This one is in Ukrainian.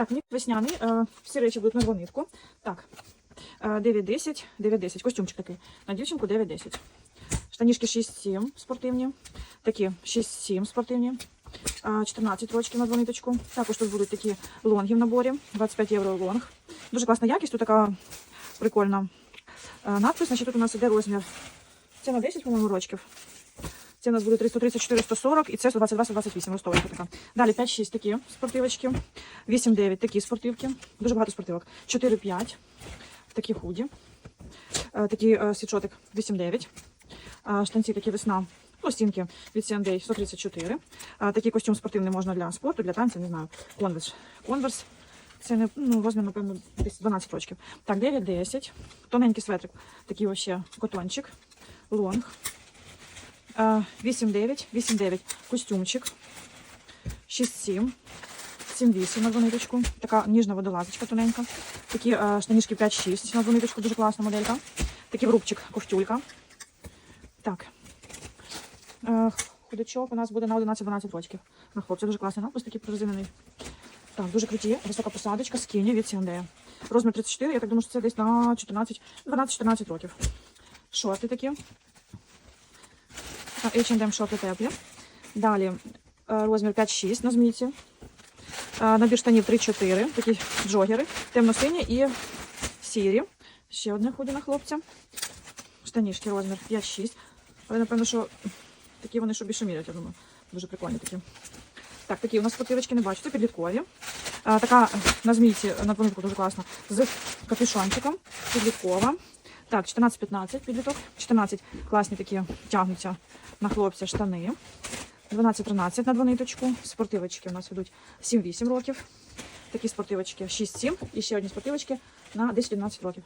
Так, ні, весняний. Е, всі речі будуть на двонитку. Так. Е, 9-10, 9-10. Костюмчик такий. На дівчинку 9-10. Штанішки 6-7 спортивні. Такі 6-7 спортивні. Е, 14 рочків на двониточку. Також тут будуть такі лонги в наборі. 25 євро лонг. Дуже класна якість, тут така прикольна е, надпис. Значить, тут у нас іде розмір. Це на 10, по-моєму, рочків. Це у нас буде 334, 140 і це 122, 128 ростовочка така. Далі 5-6 такі спортивочки. 8-9 такі спортивки. Дуже багато спортивок. 4-5 такі худі. Е, Такі е, 8-9. Е, Штанці такі весна. Пластинки від CND 134. Е, Такий костюм спортивний можна для спорту, для танців, не знаю. Конверс. Конверс. Це не ну, розмір, напевно, десь 12 років. Так, 9-10. Тоненький светрик. Такий вообще котончик. Лонг. Е, 8-9, 8-9. Костюмчик. 6-7. 7-8 на двониточку. Така ніжна водолазочка тоненька. Такі штанішки 5-6 на двониточку, дуже класна моделька. Такий врубчик, ковтюлька. Так. Худачок у нас буде на 11-12 років. На хлопця дуже класний напис, такий прорезинений. Так, дуже круті. Висока посадочка, скіні від C&D. Розмір 34, я так думаю, що це десь на 14, 12-14 років. Шорти такі. H&M шорти теплі. Далі розмір 5-6 на змійці. Набір штанів 3-4, такі джогери, темно-сині і сірі. Ще одне худі на хлопця. Штанішки розмір 5-6. Але напевно, що такі вони, що більше мірять, я думаю. Дуже прикольні такі. Так, такі у нас спортивочки не бачу, це підліткові. А, така на змійці, на помітку дуже класна, з капюшончиком, підліткова. Так, 14-15 підліток, 14 класні такі тягнуться на хлопця штани. 12-13 на двониточку. Спортивочки у нас ведуть 7-8 років. Такі спортивочки 6-7 і ще одні спортивочки на 10-11 років.